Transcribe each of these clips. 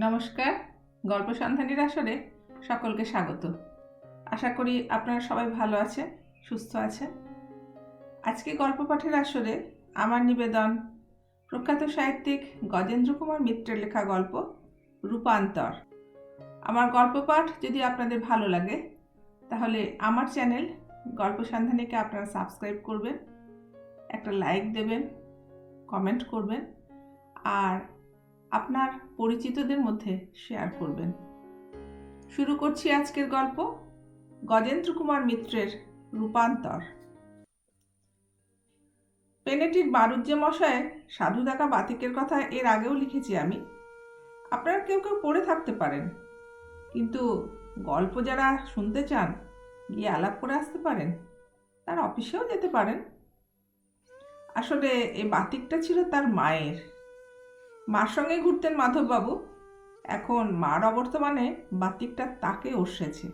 নমস্কার, গল্প সন্ধানীর আসরে সকলকে স্বাগত। আশা করি আপনারা সবাই ভালো আছেন, সুস্থ আছেন। আজকে গল্প পাঠের আসরে আমার নিবেদন প্রখ্যাত সাহিত্যিক গজেন্দ্র কুমার মিত্রের লেখা গল্প, রূপান্তর। আমার গল্প পাঠ যদি আপনাদের ভালো লাগে, তাহলে আমার চ্যানেল গল্প সন্ধানীকে আপনারা সাবস্ক্রাইব করবেন, একটা লাইক দেবেন, কমেন্ট করবেন, আর আপনার পরিচিতদের মধ্যে শেয়ার করবেন। শুরু করছি আজকের গল্প, গজেন্দ্র কুমার মিত্রের রূপান্তর। পেনেটির বারুজ্জে মশায় সাধু দেখা বাতিকের কথা এর আগেও লিখেছি আমি। আপনারা কেউ কেউ পড়ে থাকতে পারেন। কিন্তু গল্প যারা শুনতে চান, গিয়ে আলাপ করে আসতে পারেন, তার অফিসেও যেতে পারেন। আসলে এই বাতিকটা ছিল তার মায়ের মার সঙ্গে ঘুরতেন মাধববাবু। এখন মার অবর্তমানে বাতিকটা তাকে ওসেছে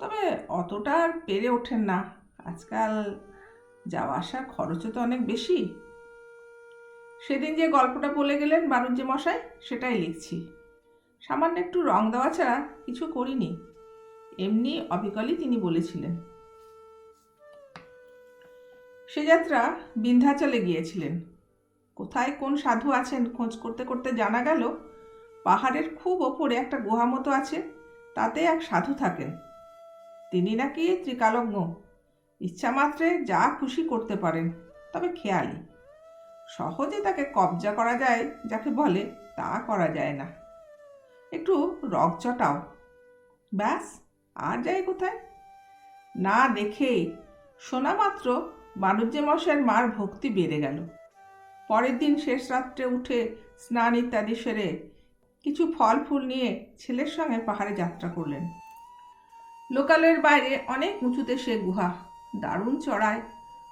তবে অতটা আর পেরে ওঠেন না। আজকাল যাওয়া আসার খরচও তো অনেক বেশি। সেদিন যে গল্পটা বলে গেলেন বাণিজ্য মশাই, সেটাই লিখছি। সামান্য একটু রং দেওয়া ছাড়া কিছু করিনি। এমনি অবিকলই তিনি বলেছিলেন। সে যাত্রা বিন্ধ্যাচলে গিয়েছিলেন। কোথায় কোন সাধু আছেন খোঁজ করতে করতে জানা গেল, পাহাড়ের খুব ওপরে একটা গুহা মতো আছে, তাতে এক সাধু থাকেন। তিনি নাকি ত্রিকালজ্ঞ। ইচ্ছা মাত্রে যা খুশি করতে পারেন, তবে খেয়ালি। সহজে তাকে কবজা করা যায়, যাকে বলে তা করা যায় না। একটু রগচটাও ব্যাস, আর যাই কোথায়? না দেখেই শোনা মাত্র বাণিজ্য মার ভক্তি বেড়ে গেল। পরের দিন শেষ রাত্রে উঠে স্নান ইত্যাদি সেরে কিছু ফল ফুল নিয়ে ছেলের সঙ্গে পাহাড়ে যাত্রা করলেন। লোকালের বাইরে অনেক উঁচুতে সে গুহা, দারুণ চড়ায়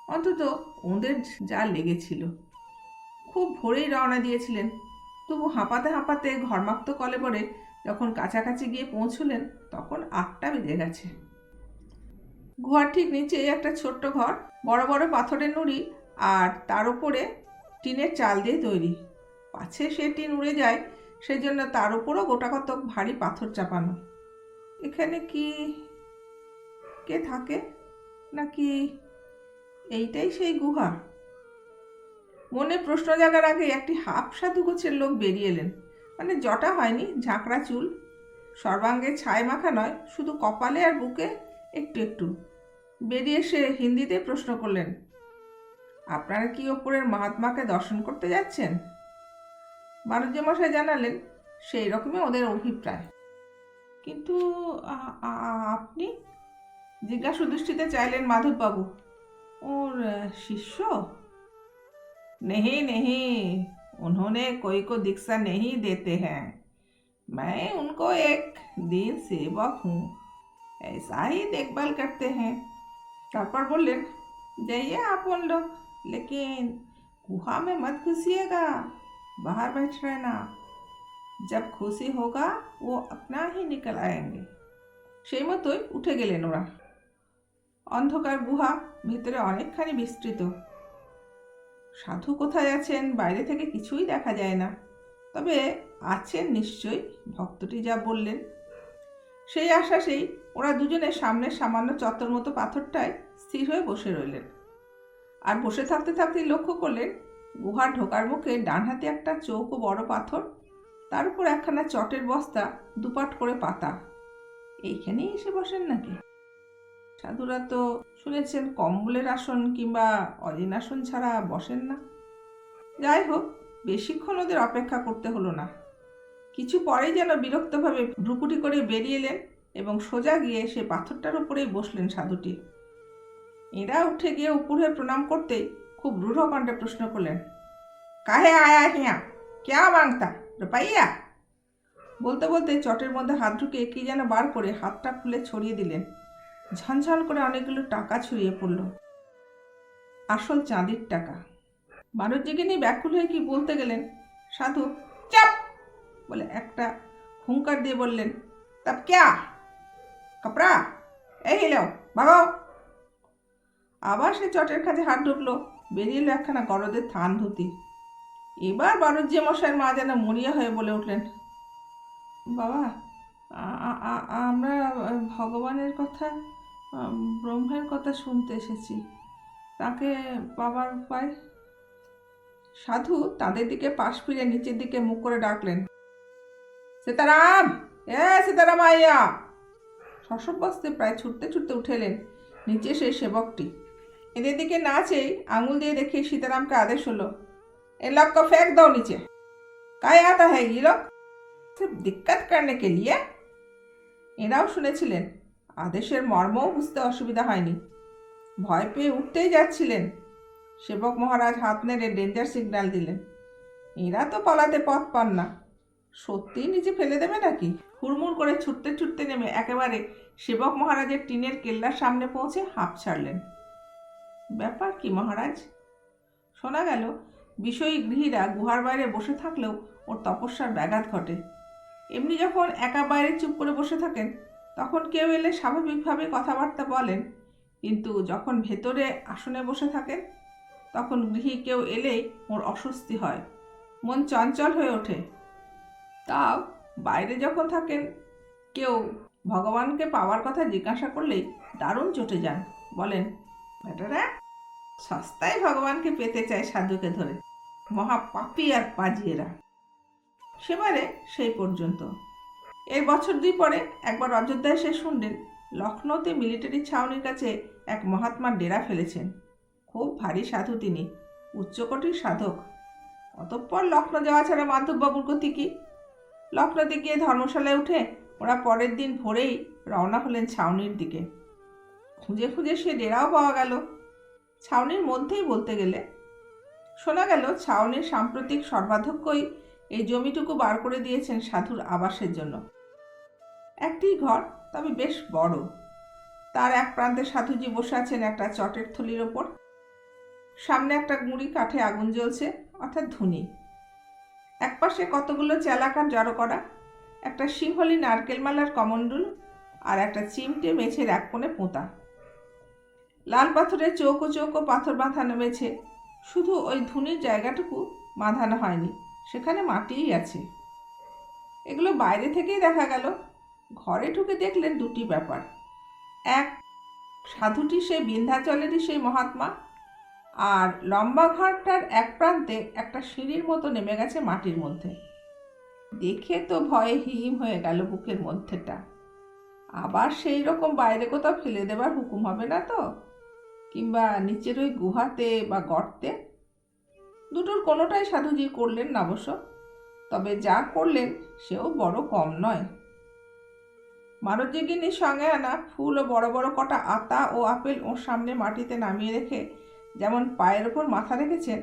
অন্তত ওদের যা লেগেছিল। খুব ভোরেই রওনা দিয়েছিলেন, তবু হাঁপাতে হাঁপাতে ঘরমাক্ত কলেবরে যখন কাছাকাছি গিয়ে পৌঁছলেন, তখন আটটা বেজে গেছে। গুহার ঠিক নিচে একটা ছোট্ট ঘর, বড় বড় পাথরের নুড়ি আর তার উপরে টিনের চাল দিয়ে তৈরি। পাছে সে টিন উড়ে যায় সেই জন্য তার উপরও গোটা কত ভারী পাথর চাপানো। এখানে কি কে থাকে? নাকি এইটাই সেই গুহা? মনে প্রশ্ন জাগার আগে একটি হাফ সাধু গোছের লোক বেরিয়ে এলেন। মানে জটা হয়নি, ঝাঁকড়া চুল। সর্বাঙ্গে ছাই মাখা নয়, শুধু কপালে আর বুকে একটু একটু। বেরিয়ে এসে হিন্দিতে প্রশ্ন করলেন আপনারা কি ওপরের মহাত্মাকে দর্শন করতে যাচ্ছেন বাণিজ্য মশাই জানালেন সেই রকমই ওদের অভিপ্রায় কিন্তু আ- আ- আপনি জিজ্ঞাসু দৃষ্টিতে চাইলেন মাধববাবু ওর আহ, শিষ্য नहीं नहीं उन्होंने कोई को दीक्षा नहीं देते हैं मैं उनको एक दीन सेवक हूँ ऐसा ही देखभाल करते हैं তারপর বললেন जाइए आप उन लोग लेकिन गुहा में मत घुसिएगा बाहर बैठ रहना जब खुशी होगा वो अपना ही निकल आएंगे সেই মতোই উঠে গেলেন ওরা অন্ধকার গুহা ভিতরে অনেকখানি বিস্তৃত সাধু কোথায় আছেন বাইরে থেকে কিছুই দেখা যায় না তবে আছেন নিশ্চয়ই ভক্তটি যা বললেন সেই আশ্বাসেই ওরা দুজনে সামনের সামান্য চত্বর মতো পাথরটায় স্থির হয়ে বসে রইলেন আর বসে থাকতে থাকতেই লক্ষ্য করলেন গুহার ঢোকার মুখে ডান হাতে একটা চৌকো বড় পাথর, তার উপর একখানা চটের বস্তা, দুপাট করে পাতা। এইখানেই এসে বসেন নাকি? সাধুরা তো শুনেছেন কম্বলের আসন কিংবা অজিন আসন ছাড়া বসেন না। যাই হোক, বেশিক্ষণ ওদের অপেক্ষা করতে হলো না। কিছু পরেই যেন বিরক্তভাবে ভ্রুকুটি করে বেরিয়ে এলেন এবং সোজা গিয়ে সে পাথরটার উপরেই বসলেন সাধুটি। এরা উঠে গিয়ে উপরে প্রণাম করতে খুব রূঢ় কণ্ঠে প্রশ্ন করলেন, কাহে আয়া হিয়া? ক্যা মাংতা রুপাইয়া? বলতে বলতে চটের মধ্যে হাত ঢুকে কি যেন বার করে হাতটা খুলে ছড়িয়ে দিলেন। ঝনঝন করে অনেকগুলো টাকা ছড়িয়ে পড়ল। আসল চাঁদির টাকা। বাণিজ্যকে নিয়ে ব্যাকুল হয়ে কি বলতে গেলেন, সাধু, চাপ! বলে একটা হুঙ্কার দিয়ে বললেন তব ক্যা? কাপড়া? এই এলো ভাগো আবার সে চটের কাছে হাত ঢুকলো। বেরিয়ে এলো একখানা গরদের থান ধুতি। এবার বাণিজ্য মশাইয়ের মা যেন মরিয়া হয়ে বলে উঠলেন, বাবা আমরা ভগবানের কথা, ব্রহ্মের কথা শুনতে এসেছি। তাকে পাওয়ার উপায় সাধু তাদের দিকে পাশ ফিরে নিচের দিকে মুখ করে ডাকলেন, সীতারাম, এ সীতারাম আইয়া শশব্যস্তে প্রায় ছুটতে ছুটতে উঠেলেন নিচে সেই সেবকটি। এদের দিকে না চেয়ে আঙুল দিয়ে দেখে সীতারামকে আদেশ হলো এ लोग को फेंक दो नीचे काय आता है ये लोग सिर्फ दिक्कत करने के लिए এরাও শুনেছিলেন আদেশের মর্মও বুঝতে অসুবিধা হয়নি ভয় পেয়ে উঠতেই যাচ্ছিলেন সেবক মহারাজ হাত নেড়ে ডেঞ্জার সিগন্যাল দিলেন এরা তো পালাতে পথ পান না সত্যিই নিচে ফেলে দেবে নাকি হুড়মুড় করে ছুটতে ছুটতে নেমে একেবারে সেবক মহারাজের টিনের কেল্লার সামনে পৌঁছে হাঁপ ছাড়লেন ব্যাপার কি, মহারাজ? শোনা গেল, বিষয়ী গৃহীরা গুহার বাইরে বসে থাকলেও ওর তপস্যার ব্যাঘাত ঘটে। এমনি যখন একা বাইরে চুপ করে বসে থাকেন, তখন কেউ এলে স্বাভাবিকভাবে কথাবার্তা বলেন। কিন্তু যখন ভেতরে আসনে বসে থাকেন, তখন গৃহী কেউ এলেই ওর অস্বস্তি হয়। মন চঞ্চল হয়ে ওঠে। তাও বাইরে যখন থাকেন, কেউ ভগবানকে পাওয়ার কথা জিজ্ঞাসা করলেই দারুণ চটে যান। বলেন বেটারা, সস্তায় ভগবানকে পেতে চায় সাধুকে ধরে। মহা পাপি আর পাজিয়েরা। সেবারে সেই পর্যন্ত। এর বছর দুই পরে একবার অযোধ্যায় এসে শুনলেন লখনৌতে মিলিটারি ছাউনির কাছে এক মহাত্মার ডেরা ফেলেছেন। খুব ভারী সাধু তিনি, উচ্চকোটির সাধক। অতঃপর লখনৌ যাওয়া ছাড়া মাধববাবুর গতি কি? লখনৌতে গিয়ে ধর্মশালায় উঠে ওরা পরের দিন ভোরেই রওনা হলেন ছাউনির দিকে। খুঁজে খুঁজে সে ডেরাও পাওয়া গেল। ছাউনির মধ্যেই বলতে গেলে। শোনা গেল, ছাউনির সাম্প্রতিক সর্বাধ্যক্ষই এই জমিটুকু বার করে দিয়েছেন সাধুর আবাসের জন্য। একটি ঘর, তবে বেশ বড়। তার এক প্রান্তে সাধুজি বসে আছেন একটা চটের থলির ওপর। সামনে একটা গুঁড়ি কাঠে আগুন জ্বলছে, অর্থাৎ ধুনি। একপাশে কতগুলো চেলাকার জড়ো করা, একটা সিংহলি নারকেল মালার কমণ্ডুল আর একটা চিমটে মেছের এক কোণে পোঁতা। লাল পাথরে চৌকো চৌকো পাথর বাঁধা নেমেছে। শুধু ওই ধুনির জায়গাটুকু বাঁধানো হয়নি, সেখানে মাটিই আছে। এগুলো বাইরে থেকেই দেখা গেল। ঘরে ঢুকে দেখলেন দুটি ব্যাপার। এক, সাধুটি সেই বিন্ধ্যাচলেরই সেই মহাত্মা, আর লম্বা ঘরটার এক প্রান্তে একটা সিঁড়ির মতো নেমে গেছে মাটির মধ্যে। দেখে তো ভয়ে হিম হয়ে গেল বুকের মধ্যেটা। আবার সেই রকম বাইরে কোথাও ফেলে দেবার হুকুম হবে না তো? কিংবা নিচের ওই গুহাতে বা গর্তে? দুটোর কোনোটাই সাধুজি করলেন না অবশ্য। তবে যা করলেন, সেও বড় কম নয়। মানবজিগিনীর সঙ্গে আনা ফুল ও বড় বড় কটা আতা ও আপেল ওর সামনে মাটিতে নামিয়ে রেখে যেমন পায়ের ওপর মাথা রেখেছেন,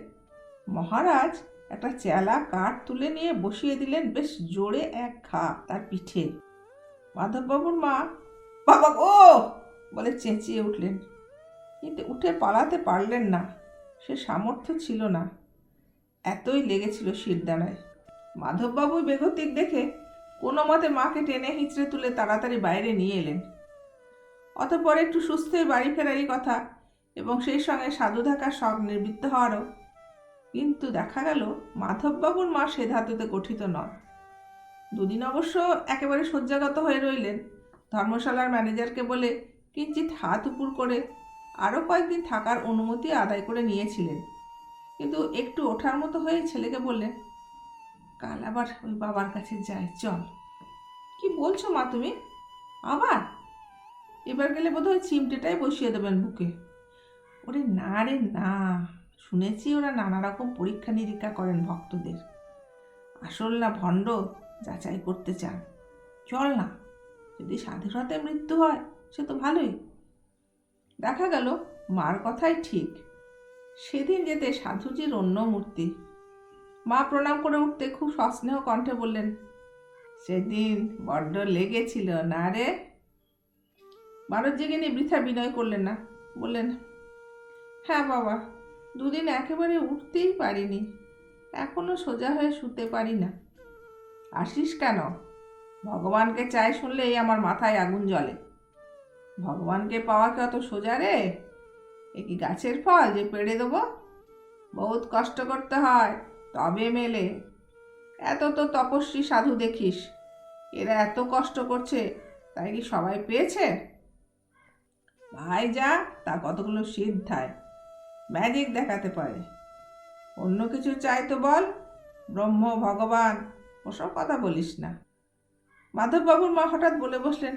মহারাজ একটা চেলা কাঠ তুলে নিয়ে বসিয়ে দিলেন বেশ জোরে এক ঘা তার পিঠে। মাধববাবুর মা, বাবা গো! বলে চেঁচিয়ে উঠলেন। কিন্তু উঠে পালাতে পারলেন না। সে সামর্থ্য ছিল না। এতই লেগেছিল শিরদাঁড়ায় মাধববাবু বেগতিক দেখে কোনো মতে মাকে টেনে হিঁচড়ে তুলে তাড়াতাড়ি বাইরে নিয়ে এলেন। অতঃপর একটু সুস্থ বাড়ি ফেরারই কথা এবং সেই সঙ্গে সাধু থাকার শখ নিবৃত্ত হওয়ারও। কিন্তু দেখা গেল, মাধববাবুর মা সে ধাতুতে গঠিত নন। দুদিন অবশ্য একেবারে শয্যাগত হয়ে রইলেন। ধর্মশালার ম্যানেজারকে বলে কিঞ্চিত হাত উপর করে আরও কয়েকদিন থাকার অনুমতি আদায় করে নিয়েছিলেন। কিন্তু একটু ওঠার মতো হয়ে ছেলেকে বললেন, কাল আবার ওই বাবার কাছে যাই, চল। কি বলছো মা তুমি? আবার? এবার গেলে বোধহয় চিমটেটাই বসিয়ে দেবেন বুকে। ওরে না রে, না। শুনেছি ওরা নানা রকম পরীক্ষা নিরীক্ষা করেন ভক্তদের। আসল না ভণ্ড, যাচাই করতে চান। চল না, যদি স্বাধীনতায় মৃত্যু হয়, সে তো ভালোই। দেখা গেল মার কথাই ঠিক। সেদিন যেতে সাধুজির অন্য মূর্তি। মা প্রণাম করে উঠতে খুব সস্নেহ কণ্ঠে বললেন, সেদিন বড্ড লেগেছিল না রে? বারোর জেগে নিয়ে বৃথা বিনয় করলেন না, বললেন হ্যাঁ বাবা, দুদিন একেবারে উঠতেই পারিনি, এখনও সোজা হয়ে শুতে পারি না। আসিস কেন? ভগবানকে চাই শুনলেই আমার মাথায় আগুন জ্বলে। ভগবানকে পাওয়া কি অত সোজা রে? এ কি গাছের ফল যে পেড়ে দেবো? বহুত কষ্ট করতে হয়, তবে মেলে। এত তো তপস্বী সাধু দেখিস, এরা এত কষ্ট করছে, তাই কি সবাই পেয়েছে? ভাই যা, তা কতগুলো সিদ্ধায়। ম্যাজিক দেখাতে পারে। অন্য কিছু চাই তো বল, ব্রহ্ম, ভগবান, ওসব কথা বলিস না। মাধববাবুর মা হঠাৎ বলে বসলেন,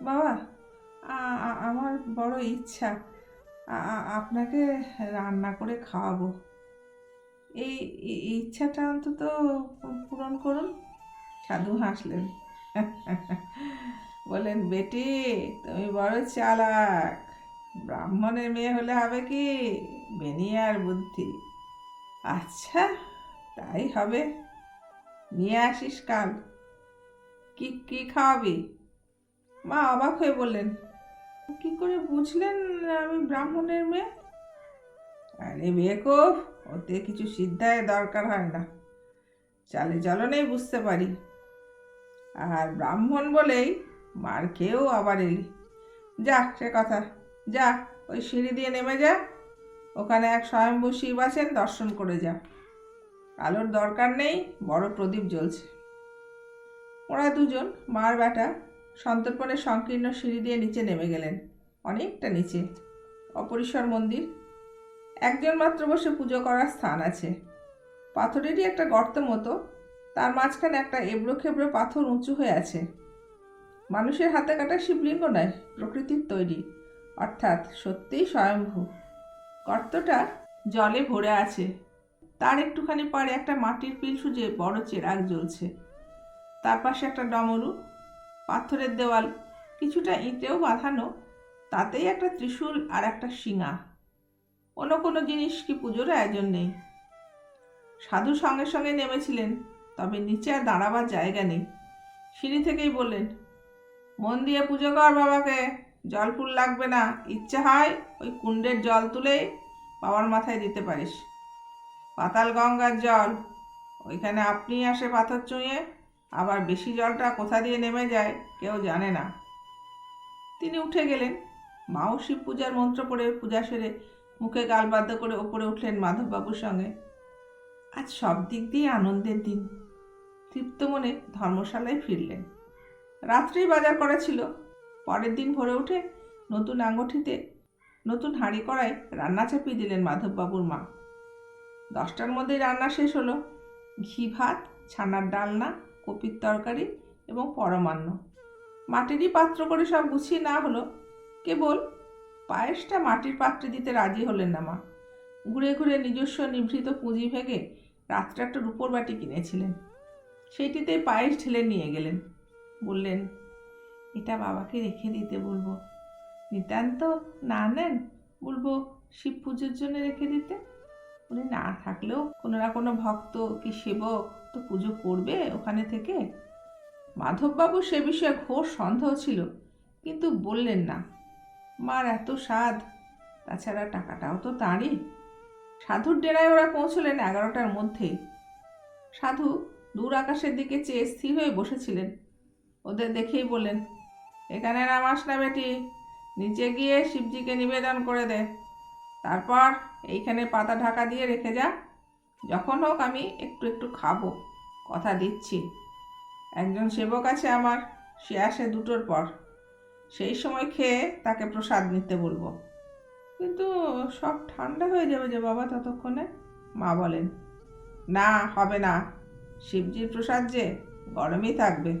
বাবা আমার বড় ইচ্ছা। আপনাকে রান্না করে খাওয়াবো। এই ইচ্ছাটা অন্তত পূরণ করুন। সাধু হাসলেন। বলেন বেটি, তুমি বড় চালাক। ব্রাহ্মণের মেয়ে হলে হবে কি? বেনিয়ার বুদ্ধি। আচ্ছা তাই হবে। নিয়ে আসিস কাল। কি কি খাওয়াবি? মা অবাক হয়ে বললেন কি করে বুঝলেন আমি ব্রাহ্মণের মেয়ে? আরে বেকুব ওতে কিছু সিদ্ধায় দরকার হয় না। চালে চলনেই বুঝতে পারি। আর ব্রাহ্মণ বলেই মার খেয়েও আবার এলি। যা, সে কথা। যা, ওই সিঁড়ি দিয়ে নেমে যা। ওখানে এক স্বয়ম্ভূ শিব আছেন, দর্শন করে যা। আলোর দরকার নেই, বড় প্রদীপ জ্বলছে। ওরা দুজন, মার বেটা সন্তর্পণে সংকীর্ণ সিঁড়ি দিয়ে নিচে নেমে গেলেন। অনেকটা নিচে। অপরিসর মন্দির। একজন মাত্র বসে পুজো করার স্থান আছে। পাথরেরই একটা গর্ত মতো। তার মাঝখানে একটা এবড়ো খেবড়ো পাথর উঁচু হয়ে আছে। মানুষের হাতে কাটা শিবলিঙ্গ নয়, প্রকৃতির তৈরি। অর্থাৎ সত্যিই স্বয়ম্ভূ। গর্তটা জলে ভরে আছে। তার একটুখানি পরে একটা মাটির পিল সুজে বড় চেরাগ জ্বলছে। তার পাশে একটা ডমরু। পাথরের দেওয়াল। কিছুটা ইঁটেও বাঁধানো, তাতেই একটা ত্রিশূল আর একটা শিঙা। অন্য কোনো জিনিস কি পুজোর আয়োজন নেই? সাধু সঙ্গে সঙ্গে নেমেছিলেন, তবে নিচে আর দাঁড়াবার জায়গা নেই। সিঁড়ি থেকেই বললেন, মন দিয়ে পুজো কর বাবাকে, জল ফুল লাগবে না। ইচ্ছে হয় ওই কুণ্ডের জল তুলে বাবার মাথায় দিতে পারিস। পাতাল গঙ্গার জল, ওইখানে আপনি আসে পাথর চুঁয়ে আবার বেশি জলটা কোথা দিয়ে নেমে যায় কেউ জানে না। তিনি উঠে গেলেন। মাও শিব পূজার মন্ত্র পড়ে পূজা সেরে মুখে গালবাদ্য করে ওপরে উঠলেন মাধববাবুর সঙ্গে। আজ সব দিক দিয়ে আনন্দের দিন। তৃপ্ত মনে ধর্মশালায় ফিরলেন। রাত্রেই বাজার করা ছিল। পরের দিন ভোরে উঠে নতুন আঙ্গঠিতে নতুন হাঁড়ি কড়ায় রান্না চাপিয়ে দিলেন মাধববাবুর মা। দশটার মধ্যেই রান্না শেষ হলো। ঘি ভাত, ছানার ডালনা কপির তরকারি এবং পরমান্ন। মাটিরই পাত্র করে সব গুছিয়ে না হলো। কেবল পায়েসটা মাটির পাত্রে দিতে রাজি হলেন না মা। ঘুরে ঘুরে নিজস্ব নিভৃত পুঁজি ভেঙে রাত্রে একটা রূপোর বাটি কিনেছিলেন। সেইটিতে পায়েস ঢেলে নিয়ে গেলেন। বললেন, এটা বাবাকে রেখে দিতে বলব। নিতান্ত না নেন, বলব শিব পুজোর জন্য রেখে দিতে। উনি না থাকলেও কোনো না কোনো ভক্ত কি সেবক তো পুজো করবে ওখানে থেকে? মাধববাবু সে বিষয়ে ঘোর সন্দেহ ছিল, কিন্তু বললেন না। মার এত স্বাদ, তাছাড়া টাকাটাও তো তাঁরই। সাধুর ডেরায় ওরা পৌঁছলেন এগারোটার মধ্যেই সাধু দূর আকাশের দিকে চেয়ে স্থির হয়ে বসেছিলেন। ওদের দেখেই বললেন, এখানে নামাস না বেটি, নিচে গিয়ে শিবজিকে নিবেদন করে দে। তারপর এইখানে পাতা ঢাকা দিয়ে রেখে যা। যখন হোক আমি একটু একটু খাব। কথা দিচ্ছি। একজন সেবক আছে আমার, সে আসে দুটোর পর। সেই সময় খেয়ে তাকে প্রসাদ নিতে বলব। কিন্তু সব ঠান্ডা হয়ে যাবে যে বাবা ততক্ষণে, মা বলেন। না, হবে না। শিবজির প্রসাদ যে গরমই থাকবে।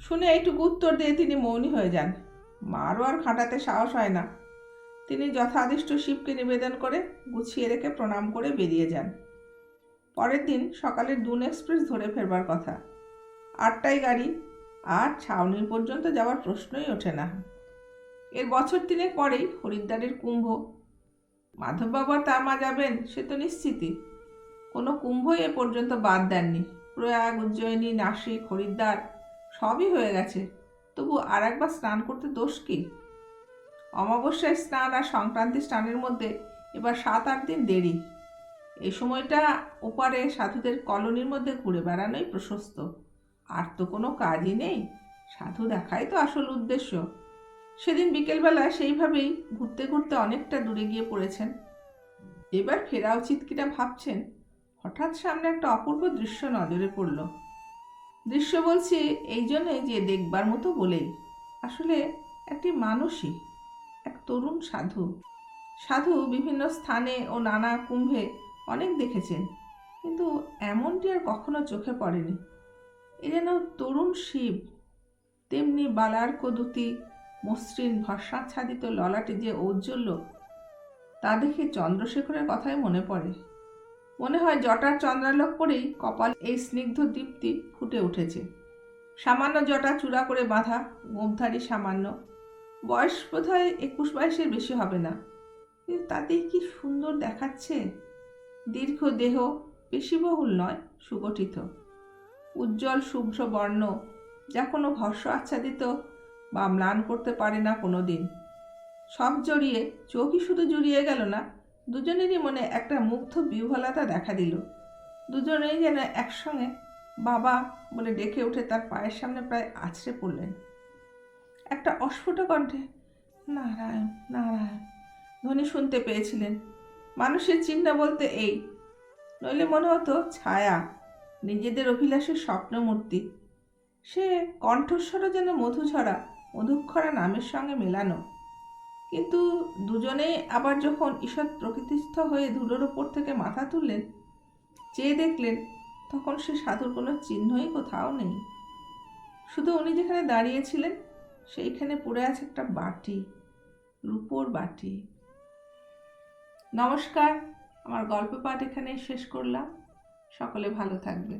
শুনে এইটুকু উত্তর দিয়ে তিনি মৌনী হয়ে যান। মারও আর খাটাতে সাহস হয় না। তিনি যথাদিষ্ট শিবকে নিবেদন করে গুছিয়ে রেখে প্রণাম করে বেরিয়ে যান। পরের দিন সকালে দুন এক্সপ্রেস ধরে ফেরবার কথা। আটটায় গাড়ি, আর ছাউনি পর্যন্ত যাওয়ার প্রশ্নই ওঠে না। এর বছর তিনেক পরেই হরিদ্বারের কুম্ভ। মাধববাবু তার মা যাবেন, সে তো নিশ্চিতই। কোনো কুম্ভই এ পর্যন্ত বাদ দেননি। প্রয়াগ, উজ্জয়িনী, নাসিক, হরিদ্বার সবই হয়ে গেছে। তবু আর একবার স্নান করতে দোষ কি? অমাবস্যায় স্নান আর সংক্রান্তি স্নানের মধ্যে এবার সাত আট দিন দেরি। এই সময়টা ওপারে সাধুদের কলোনির মধ্যে ঘুরে বেড়ানোই প্রশস্ত। আর তো কোনো কাজই নেই। সাধু দেখাই তো আসল উদ্দেশ্য। সেদিন বিকেলবেলা সেইভাবেই ঘুরতে ঘুরতে অনেকটা দূরে গিয়ে পড়েছেন। এবার ফেরা উচিত কিনা ভাবছেন, হঠাৎ সামনে একটা অপূর্ব দৃশ্য নজরে পড়ল। দৃশ্য বলছি, এই জন্যে যে দেখবার মতো বলেই। আসলে একটি মানুষই এক তরুণ সাধু। সাধু বিভিন্ন স্থানে ও নানা কুম্ভে অনেক দেখেছেন, কিন্তু এমনটি আর কখনো চোখে পড়েনি। এ যেন তরুণ শিব, তেমনি বালার কদুতি, মসৃণ ভরসাচ্ছাদিত ললাটে যে ঔজ্জ্বল্য, তা দেখে চন্দ্রশেখরের কথাই মনে পড়ে। মনে হয় জটার চন্দ্রালোক পরেই কপাল এই স্নিগ্ধ দীপ্তি ফুটে উঠেছে। সামান্য জটা চূড়া করে বাঁধা, গোমধারী সামান্য বয়স বোধ হয় একুশ বাইশের বেশি হবে না। কিন্তু তাতেই কি সুন্দর দেখাচ্ছে? দীর্ঘ দেহ পেশিবহুল নয়, সুগঠিত। উজ্জ্বল শুভ্র বর্ণ, যা কোনো ভস্য আচ্ছাদিত বা ম্লান করতে পারে না কোনো দিন সব জড়িয়ে, চোখই শুধু জুড়িয়ে গেল না, দুজনেরই মনে একটা মুগ্ধ বিহ্বলতা দেখা দিল। দুজনেই যেন একসঙ্গে বাবা বলে ডেকে উঠে তার পায়ের সামনে প্রায় আছড়ে পড়লেন। একটা অস্ফুট কণ্ঠে, নারায়ণ নারায়ণ। ধ্বনি শুনতে পেয়েছিলেন। মানুষের চিহ্ন বলতে এই। নইলে মনে হতো, ছায়া, নিজেদের অভিলাষের স্বপ্নমূর্তি। সে কণ্ঠস্বরও যেন মধুঝরা, মধুক্ষরা নামের সঙ্গে মেলানো। কিন্তু দুজনেই আবার যখন ঈষৎ প্রকৃতিস্থ হয়ে ধুলোর ওপর থেকে মাথা তুললেন, চেয়ে দেখলেন তখন সে সাধুর কোনো চিহ্নই কোথাও নেই। শুধু উনি যেখানে দাঁড়িয়েছিলেন সেইখানে পড়ে আছে একটা বাটি, রূপোর বাটি। নমস্কার, আমার গল্প পাঠ এখানে শেষ করলাম। সকলে ভালো থাকবে